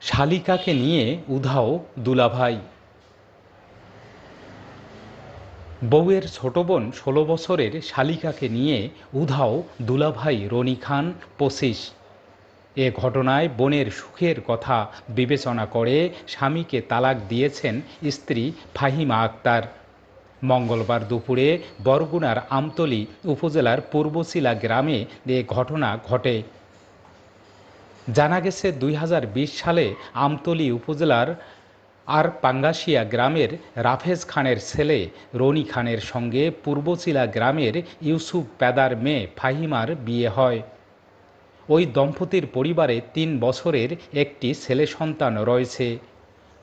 শালিকাকে নিয়ে উধাও দুলাভাই। বউয়ের ছোট বোন ষোলো বছরের শালিকাকে নিয়ে উধাও দুলাভাই রনি খান পঁচিশ এ ঘটনায় বোনের সুখের কথা বিবেচনা করে স্বামীকে তালাক দিয়েছেন স্ত্রী ফাহিমা আক্তার। মঙ্গলবার দুপুরে বরগুনার আমতলী উপজেলার পূর্বশিলা গ্রামে এ ঘটনা ঘটে। জানা গেছে দুই হাজার বিশ সালে আমতলী উপজেলার আর পাঙ্গাশিয়া গ্রামের রাফেজ খানের ছেলে রনি খানের সঙ্গে পূর্বচিলা গ্রামের ইউসুফ পেদার মেয়ে ফাহিমার বিয়ে হয়। ওই দম্পতির পরিবারে তিন বছরের একটি ছেলে সন্তান রয়েছে।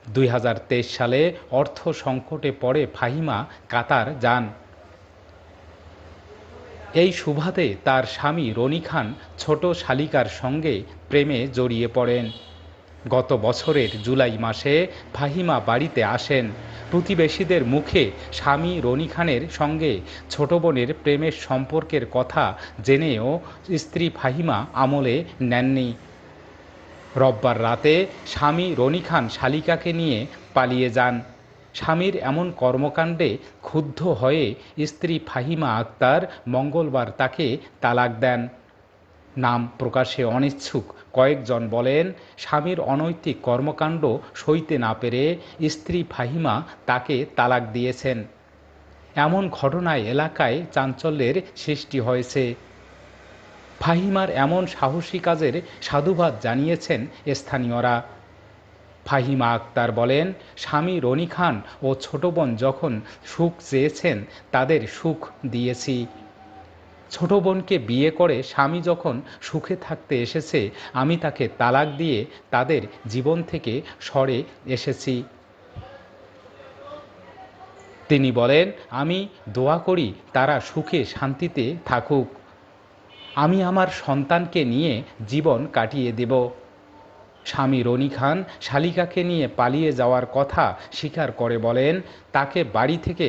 দুই হাজার তেইশ সালে অর্থ সংকটে পড়ে ফাহিমা কাতার যান। এই সুবাদে তার স্বামী রনি খান ছোট শালিকার সঙ্গে প্রেমে জড়িয়ে পড়েন। গত বছরের জুলাই মাসে ফাহিমা বাড়িতে আসেন। প্রতিবেশীদের মুখে স্বামী রনি খানের সঙ্গে ছোট বোনের প্রেমের সম্পর্কের কথা জেনেও স্ত্রী ফাহিমা আমলে নেননি। রোববার রাতে স্বামী রনি খান শালিকাকে নিয়ে পালিয়ে যান। স্বামীর এমন কর্মকাণ্ডে ক্ষুব্ধ হয়ে স্ত্রী ফাহিমা আক্তার মঙ্গলবার তাকে তালাক দেন। নাম প্রকাশে অনিচ্ছুক। কয়েকজন বলেন, স্বামীর অনৈতিক কর্মকাণ্ড সইতে না পেরে স্ত্রী ফাহিমা তাকে তালাক দিয়েছেন। এমন ঘটনায় এলাকায় চাঞ্চল্যের সৃষ্টি হয়েছে। ফাহিমার এমন সাহসী কাজের সাধুবাদ জানিয়েছেন স্থানীয়রা। ফাহিমা আক্তার বলেন, স্বামী রনি খান ও ছোট বোন যখন সুখ চেয়েছেন, তাদের সুখ দিয়েছি। ছোট বোনকে বিয়ে করে স্বামী যখন সুখে থাকতে এসেছে, আমি তাকে তালাক দিয়ে তাদের জীবন থেকে সরে এসেছি। তিনি বলেন, আমি দোয়া করি তারা সুখে শান্তিতে থাকুক। আমি আমার সন্তানকে নিয়ে জীবন কাটিয়ে দেব। স্বামী রনি খান শালিকাকে নিয়ে পালিয়ে যাওয়ার কথা স্বীকার করে বলেন, তাকে বাড়ি থেকে,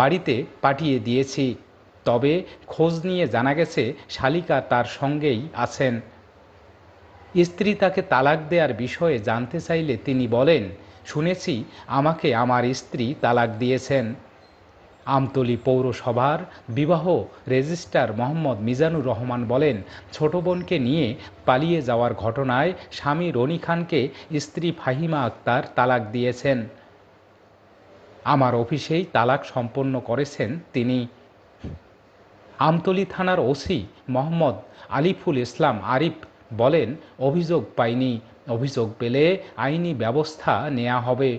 বাড়িতে পাঠিয়ে দিয়েছি। তবে খোঁজ নিয়ে জানা গেছে, শালিকা তার সঙ্গেই আছেন। স্ত্রী তাকে তালাক দেওয়ার বিষয়ে জানতে চাইলে তিনি বলেন, শুনেছি, আমাকে আমার স্ত্রী তালাক দিয়েছেন। আমতলী পৌরসভার বিবাহ রেজিস্ট্রার মোহাম্মদ মিজানুর রহমান বলেন, ছোট বোনকে নিয়ে পালিয়ে যাওয়ার ঘটনায় স্বামী রনি খানকে স্ত্রী ফাহিমা আক্তার তালাক দিয়েছেন। আমার অফিসেই তালাক সম্পন্ন করেছেন তিনি। আমতলী থানার ওসি মোহাম্মদ আলিফুল ইসলাম আরিফ বলেন, অভিযোগ পাইনি। অভিযোগ পেলে আইনি ব্যবস্থা নেওয়া হবে।